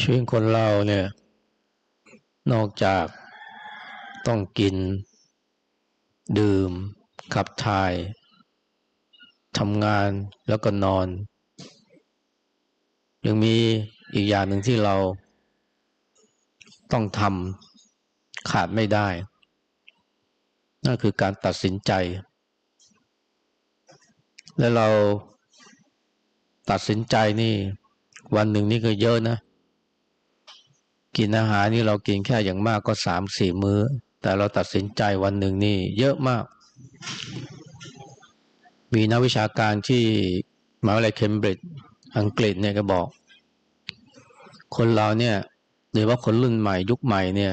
ชีวิตคนเราเนี่ย นอกจากต้องกิน ดื่ม ขับถ่ายทำงานแล้วก็นอน ยังมีอีกอย่างหนึ่งที่เราต้องทำขาดไม่ได้ นั่นคือการตัดสินใจ และเราตัดสินใจนี่ วันหนึ่งนี่ก็เยอะนะ กินอาหารนี่เรากินแค่อย่างมากก็สามสี่มื้อ แต่เราตัดสินใจวันหนึ่งนี่เยอะมาก มีนักวิชาการที่มหาวิทยาลัยเคมบริดจ์อังกฤษเนี่ยก็บอก คนเราเนี่ยโดยว่าคนรุ่นใหม่ยุคใหม่เนี่ย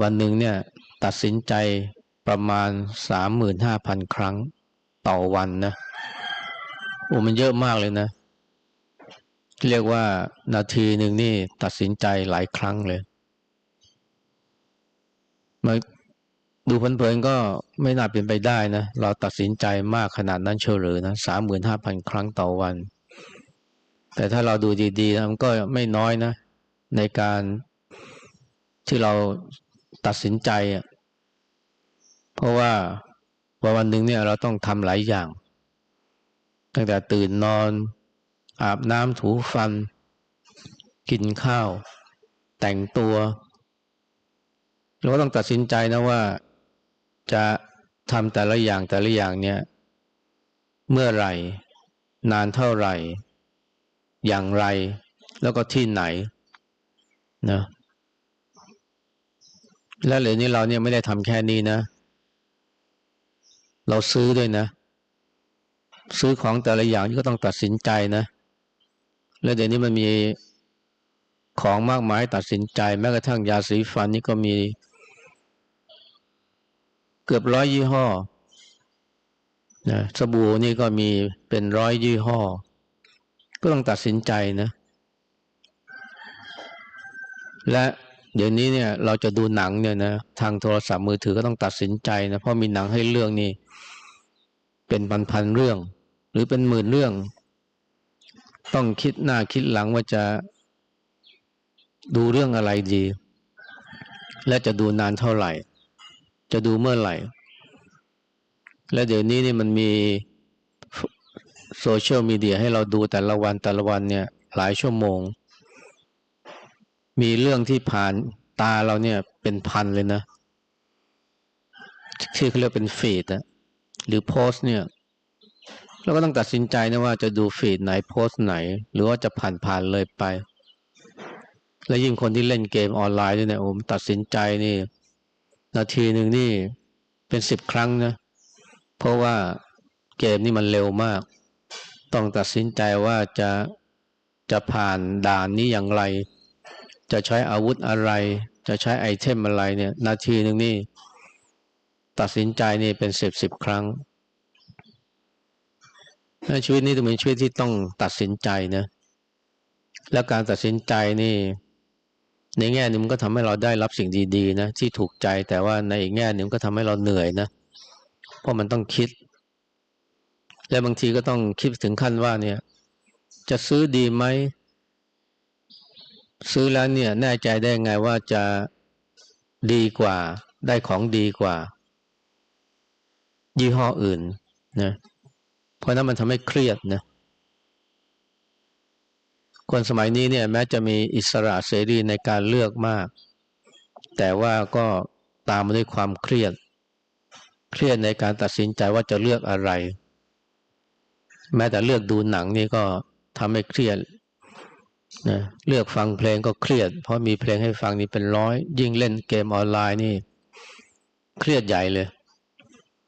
วันหนึ่งเนี่ยตัดสินใจประมาณสามหมื่นห้าพันครั้งต่อวันนะโอ้มันเยอะมากเลยนะ เรียกว่านาทีหนึ่งนี่ตัดสินใจหลายครั้งเลยมาดูเพลินๆก็ไม่น่าเป็นไปได้นะ เราตัดสินใจมากขนาดนั้นเฉลยนะสามหมื่นห้าพันครั้งต่อวัน แต่ถ้าเราดูดีๆนะมันก็ไม่น้อยนะ ในการที่เราตัดสินใจอะเพราะว่าวันวันหนึ่งเนี่ยเราต้องทำหลายอย่าง ตั้งแต่ตื่นนอน อาบน้ำถูฟัน กินข้าว แต่งตัว เราก็ต้องตัดสินใจนะว่าจะทำแต่ละอย่างแต่ละอย่างเนี่ย เมื่อไหร่ นานเท่าไหร่ อย่างไร แล้วก็ที่ไหนนะและเหลือนี้เราเนี่ยไม่ได้ทำแค่นี้นะ เราซื้อด้วยนะ ซื้อของแต่ละอย่างนี่ก็ต้องตัดสินใจนะ และเดี๋ยวนี้มันมีของมากมายตัดสินใจ แม้กระทั่งยาสีฟันนี่ก็มีเกือบร้อยยี่ห้อนะสบู่นี่ก็มีเป็นร้อยยี่ห้อ ก็ต้องตัดสินใจนะ และเดี๋ยวนี้เนี่ยเราจะดูหนังเนี่ยนะทางโทรศัพท์มือถือก็ต้องตัดสินใจนะเพราะมีหนังให้เลือกนี่เป็นพันๆเรื่อง หรือเป็นหมื่นเรื่อง ต้องคิดหน้าคิดหลังว่าจะดูเรื่องอะไรดี และจะดูนานเท่าไหร่ จะดูเมื่อไหร่ และเดี๋ยวนี้นี่มันมีโซเชียลมีเดียให้เราดูแต่ละวันแต่ละวันเนี่ย หลายชั่วโมง มีเรื่องที่ผ่านตาเราเนี่ยเป็นพันเลยนะที่เขาเรียกเป็นฟีดนะหรือโพสเนี่ย เราก็ต้องตัดสินใจนะว่าจะดูฟีดไหนโพสไหน หรือว่าจะผ่านผ่านเลยไป และยิ่งคนที่เล่นเกมออนไลน์ด้วยเนี่ยโอ้มตัดสินใจนี่ นาทีหนึ่งนี่เป็นสิบครั้งนะ เพราะว่าเกมนี่มันเร็วมาก ต้องตัดสินใจว่าจะจะผ่านด่านนี้อย่างไร จะใช้อาวุธอะไร จะใช้ไอเทมอะไรเนี่ย นาทีหนึ่งนี่ ตัดสินใจนี่เป็นสิบสิบครั้ง ชีวิตนี้ต้อเป็นชีวิตที่ต้องตัดสินใจนะ แล้วการตัดสินใจนี่ ในแง่นึงมันก็ทำให้เราได้รับสิ่งดีๆนะที่ถูกใจแต่ว่าในอีกแง่นึงก็ทำให้เราเหนื่อยนะ เพราะมันต้องคิด และบางทีก็ต้องคิดถึงขั้นว่าเนี่ย จะซื้อดีไหมซื้อแล้วเนี่ยแน่ใจได้ไงว่าจะดีกว่า ได้ของดีกว่า ยี่ห้ออื่นนะ เพราะนั้นมันทำให้เครียดนะคนสมัยนี้เนี่ย แม้จะมีอิสระเสรีในการเลือกมาก แต่ว่าก็ตามมาด้วยความเครียด เครียดในการตัดสินใจว่าจะเลือกอะไร แม้แต่เลือกดูหนังนี่ก็ทำให้เครียดนะเลือกฟังเพลงก็เครียด เพราะมีเพลงให้ฟังนี่เป็นร้อย ยิ่งเล่นเกมออนไลน์นี่ เครียดใหญ่เลย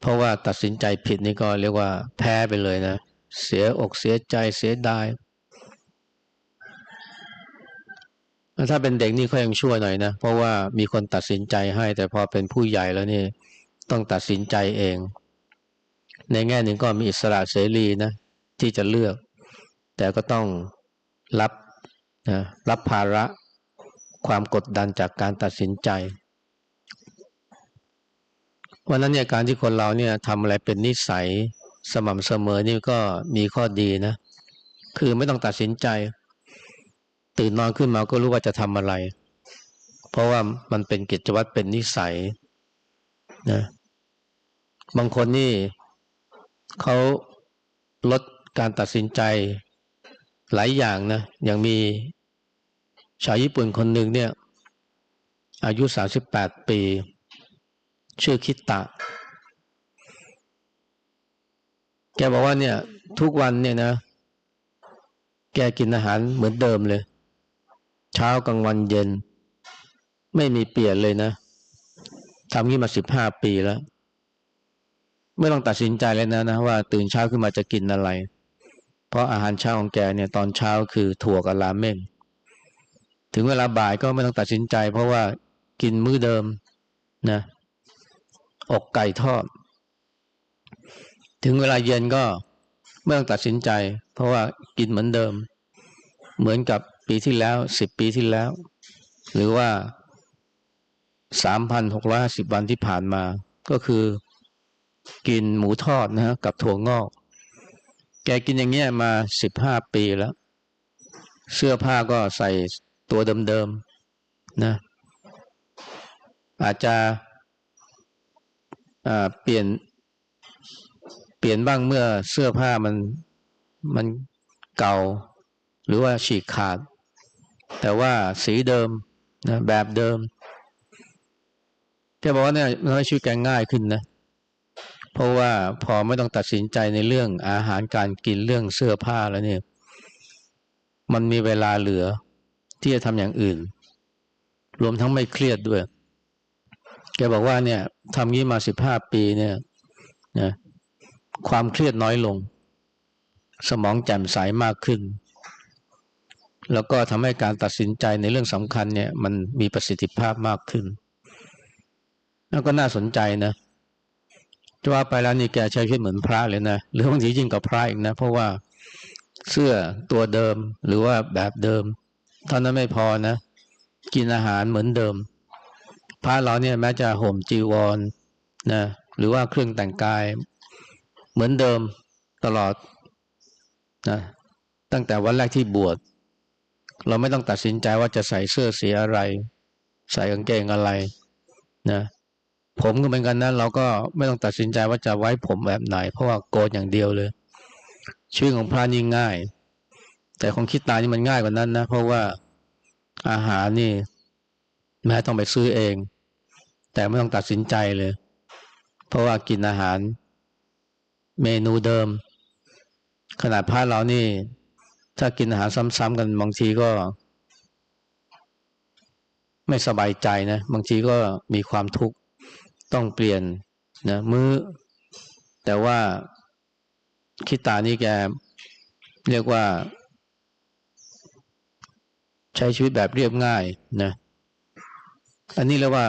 เพราะว่าตัดสินใจผิดนี่ก็เรียกว่าแพ้ไปเลยนะ เสียอกเสียใจเสียดายถ้าเป็นเด็กนี่เขายังช่วยหน่อยนะ เพราะว่ามีคนตัดสินใจให้ แต่พอเป็นผู้ใหญ่แล้วนี่ต้องตัดสินใจเอง ในแง่หนึ่งก็มีอิสระเสรีนะ ที่จะเลือก แต่ก็ต้องรับนะรับภาระความกดดันจากการตัดสินใจ วันนั้นเนี่ยการที่คนเราเนี่ยทำอะไรเป็นนิสัยสม่ำเสมอนี่ก็มีข้อดีนะ คือไม่ต้องตัดสินใจ ตื่นนอนขึ้นมาก็รู้ว่าจะทำอะไร เพราะว่ามันเป็นกิจวัตรเป็นนิสัยนะบางคนนี่เขาลดการตัดสินใจหลายอย่างนะอย่างมีชาวญี่ปุ่นคนหนึ่งเนี่ย อายุสาสิบแปดปี ชื่อคิตตะ แกบอกว่าเนี่ย ทุกวันเนี่ยนะ แกกินอาหารเหมือนเดิมเลย เช้ากลางวันเย็น ไม่มีเปลี่ยนเลยนะทำนี้มาสิบห้าปีแล้ว ไม่ต้องตัดสินใจเลยนะนะว่าตื่นเช้าขึ้นมาจะกินอะไร เพราะอาหารเช้าของแกเนี่ยตอนเช้าคือถั่วกับราเมงถึงเวลาบ่ายก็ไม่ต้องตัดสินใจ เพราะว่ากินมื้อเดิมนะ อกไก่ทอด ถึงเวลาเย็นก็ไม่ต้องตัดสินใจ เพราะว่ากินเหมือนเดิม เหมือนกับปีที่แล้วสิบปีที่แล้ว หรือว่าสามพันหกร้อยสิบวันที่ผ่านมา ก็คือกินหมูทอดนะฮะกับถั่วงอก แกกินอย่างเงี้ยมาสิบห้าปีแล้ว เสื้อผ้าก็ใส่ตัวเดิมๆนะอาจจะ เปลี่ยน เปลี่ยนบ้างเมื่อเสื้อผ้ามันมันเก่า หรือว่าฉีกขาด แต่ว่าสีเดิมนะแบบเดิมแกบอกว่าเนี่ยมันให้ชีวิตแกง่ายขึ้นนะเพราะว่าพอไม่ต้องตัดสินใจในเรื่องอาหารการกินเรื่องเสื้อผ้าแล้วเนี่ย มันมีเวลาเหลือที่จะทำอย่างอื่น รวมทั้งไม่เครียดด้วย แกบอกว่าเนี่ยทำงี้มาสิบห้าปีเนี่ยนะความเครียดน้อยลง สมองแจ่มใสมากขึ้น แล้วก็ทำให้การตัดสินใจในเรื่องสำคัญเนี่ย มันมีประสิทธิภาพมากขึ้นแล้วก็น่าสนใจนะจะว่าไปแล้วนี่แกใช้ชีวิตเหมือนพระเลยนะหรือบางทียิ่งกว่าพระอีกนะ เพราะว่าเสื้อตัวเดิมหรือว่าแบบเดิมเท่านั้นไม่พอนะ กินอาหารเหมือนเดิม พระเราเนี่ยแม้จะห่มจีวรนะหรือว่าเครื่องแต่งกาย เหมือนเดิมตลอดนะตั้งแต่วันแรกที่บวช เราไม่ต้องตัดสินใจว่าจะใส่เสื้อสีอะไร ใส่กางเกงอะไรนะผมก็เหมือนกันนะเราก็ไม่ต้องตัดสินใจว่าจะไว้ผมแบบไหน เพราะว่าโกนอย่างเดียวเลยชีวิตของพระนี่ง่าย แต่ของคิดตายนี่มันง่ายกว่านั้นนะ เพราะว่าอาหารนี่ แม้ต้องไปซื้อเอง แต่ไม่ต้องตัดสินใจเลย เพราะว่ากินอาหาร เมนูเดิม ขนาดพระเรานี่ ถ้ากินอาหารซ้ำๆกันบางทีก็ ไม่สบายใจนะ บางทีก็มีความทุกข์ต้องเปลี่ยนนะมือ้อ แต่ว่าคิตานี่แกเรียกว่า ใช้ชีวิตแบบเรียบง่ายนะ อันนี้เรียกว่า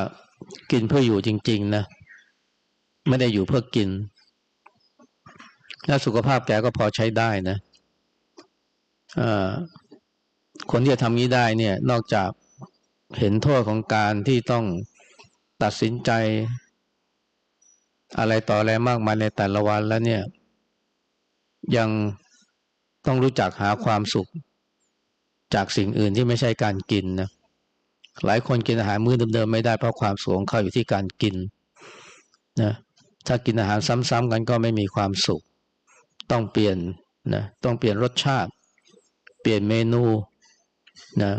กินเพื่ออยู่จริง ๆ นะ ไม่ได้อยู่เพื่อกิน และสุขภาพแกก็พอใช้ได้นะคนที่จะทำนี้ได้เนี่ย นอกจากเห็นโทษของการที่ต้องตัดสินใจ อะไรต่ออะไรมากมายในแต่ละวันแล้วเนี่ย ยังต้องรู้จักหาความสุข จากสิ่งอื่นที่ไม่ใช่การกินนะ หลายคนกินอาหารมื้อเดิมๆไม่ได้เพราะความสุขของเขาอยู่ที่การกินนะถ้ากินอาหารซ้ำๆกันก็ไม่มีความสุข ต้องเปลี่ยนนะต้องเปลี่ยนรสชาติ เปลี่ยนเมนูนะ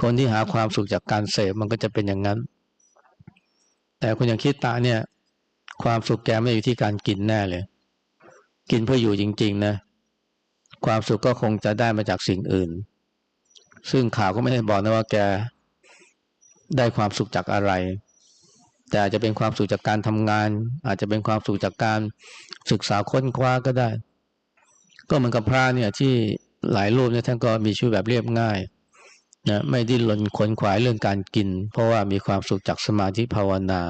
คนที่หาความสุขจากการเสพมันก็จะเป็นอย่างนั้น แต่คนอย่างคิดตาเนี่ย ความสุขแกไม่อยู่ที่การกินแน่เลย กินเพื่ออยู่จริง ๆ นะ ความสุขก็คงจะได้มาจากสิ่งอื่น ซึ่งข่าวก็ไม่ได้บอกนะว่าแก ได้ความสุขจากอะไร แต่อาจจะเป็นความสุขจากการทำงาน อาจจะเป็นความสุขจากการศึกษาค้นคว้าก็ได้ ก็เหมือนกับพระเนี่ยที่หลายรูปเนี่ยท่านก็มีชีวิตแบบเรียบง่ายนะไม่ดิ้นรนขนขวายเรื่องการกิน เพราะว่ามีความสุขจากสมาธิภาวนา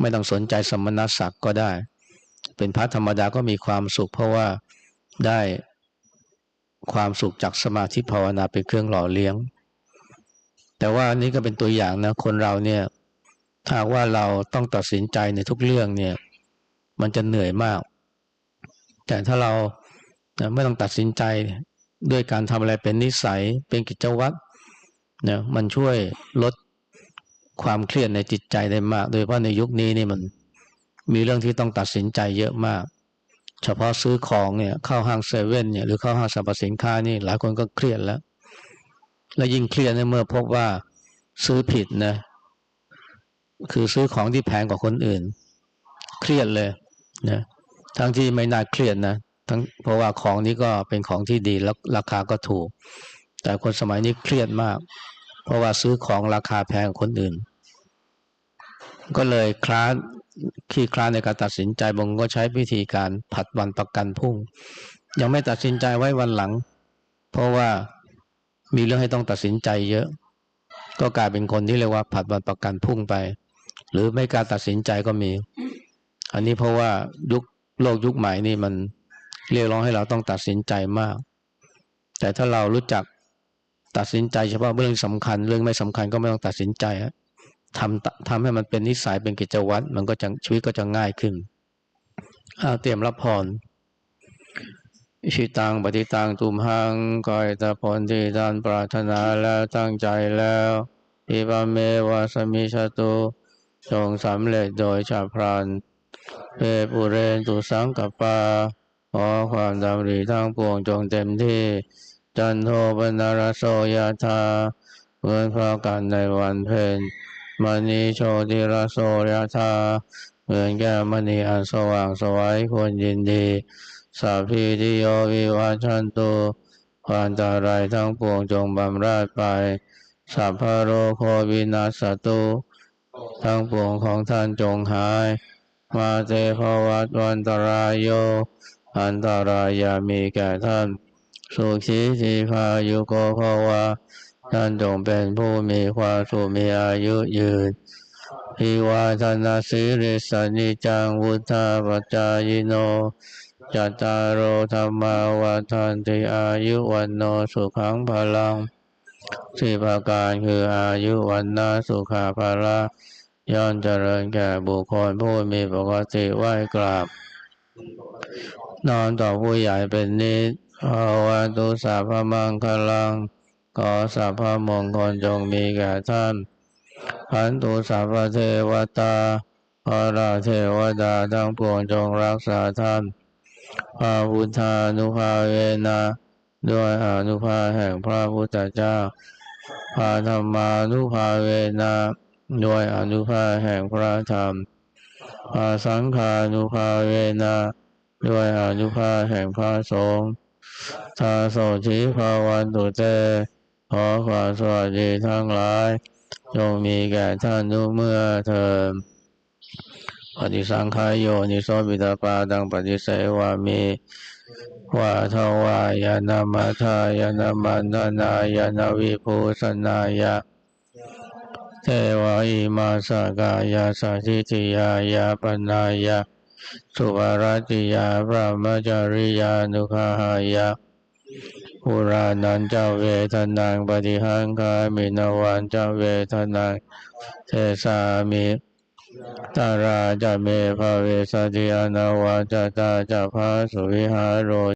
ไม่ต้องสนใจสมณศักดิ์ก็ได้ เป็นพระธรรมดาก็มีความสุข เพราะว่าได้ความสุขจากสมาธิภาวนาเป็นเครื่องหล่อเลี้ยง แต่ว่านี่ก็เป็นตัวอย่างนะ คนเราเนี่ยถ้าว่าเราต้องตัดสินใจในทุกเรื่องเนี่ย มันจะเหนื่อยมาก แต่ถ้าเราไม่ต้องตัดสินใจด้วยการทำอะไรเป็นนิสัยเป็นกิจวัตรเนี่ยมันช่วยลดความเครียดในจิตใจได้มาก โดยเฉพาะในยุคนี้นี่มันมีเรื่องที่ต้องตัดสินใจเยอะมาก เฉพาะซื้อของเนี่ยเข้าห้างเซเว่นเนี่ยหรือเข้าห้างสรรพสินค้านี่หลายคนก็เครียดแล้ว และยิ่งเครียดเมื่อพบว่าซื้อผิดนะ คือซื้อของที่แพงกว่าคนอื่น เครียดเลยนะทั้งที่ไม่น่าเครียดนะทั้งเพราะว่าของนี้ก็เป็นของที่ดีแล้วราคาก็ถูก แต่คนสมัยนี้เครียดมาก เพราะว่าซื้อของราคาแพงคนอื่น ก็เลยคลานขี้คลานในการตัดสินใจบางก็ใช้วิธีการผัดวันประกันพรุ่ง ยังไม่ตัดสินใจไว้วันหลัง เพราะว่า มีเรื่องให้ต้องตัดสินใจเยอะ ก็กลายเป็นคนที่เรียกว่าผัดวันประกันพรุ่งไป หรือไม่การตัดสินใจก็มี อันนี้เพราะว่ายุคโลกยุคใหม่นี่มันเรียกร้องให้เราต้องตัดสินใจมาก แต่ถ้าเรารู้จักตัดสินใจเฉพาะเรื่องสำคัญ เรื่องไม่สำคัญก็ไม่ต้องตัดสินใจฮะทำทำให้มันเป็นนิสัยเป็นกิจวัตรมันก็จะชีวิตก็จะง่ายขึ้นเอาเตรียมรับพร อิชิตังปฏิตังตุมหังกอยตะผลที่ท่านปรารถนาแล้วตั้งใจแล้วอิบาเมวาสมิชตุจงสำเร็จโดยชาพรานเปปุเรนตุสังกปาขอความดำริทั้งปวงจงเต็มที่ จันโทปนารโสยธาเหมือนพระกันในวันเพ็ญมณีโชติรโสยธาเหมือนแก้มณีอันสว่างสวัยควรยินดี สัพพิติโยวิวัชันตุความตารายทั้งปวงจงบำราดไป สัพพะโรโควินาสตุทั้งปวงของท่านจงหาย มาเตภวัตวันตรายโย อันตรายามีแก่ท่าน สุขีทีพายุโกภาวะท่านจงเป็นผู้มีความสุขมีอายุยืนพิวาทนาสิริสนิจังวุธาปจายโน จัตตารโอธรรมาวันทันติอายุวันโนสุขังพลังสี่ประการคืออายุวันนาสุขาภาละย่อนเจริญแก่บุคคลผู้มีปกติไหวกราบ นอนต่อผู้ใหญ่เป็นนิสภาวะตุสัพพมังคลังขอสัพพมงคลจงมีแก่ท่านพันตุสัพพเทวตาพระราเทวดาทั้งปวงจงรักษาท่าน พระพุทธานุภาเวนะด้วยอนุภาแห่งพระพุทธเจ้าพระธรรมานุภาเวนะด้วยอนุภาแห่งพระธรรมพระสังฆานุภาเวนะด้วยอนุภาแห่งพระสงฆ์ทาโสชิภาวันตุเต ขอความสวัสดีทั้งหลายจงมีแก่ท่านทุกเมื่อเถิด ปฏิสังขายโยนิโสบิดาปาดังปฏิเสวามีวาทวายานามาทายานามันนานายานาวิภูสนายะเทวาอิมาสกายาสัจิติยายาปนายาสุภารติยาพระมจริยานุขหายะปุรานันเจ้าเวทนังปฏิหังคามินวันเจ้าเวทนังเทสามิ ตาราจะเมภเวสติอนาวาจตาจะพาสุวิหารโร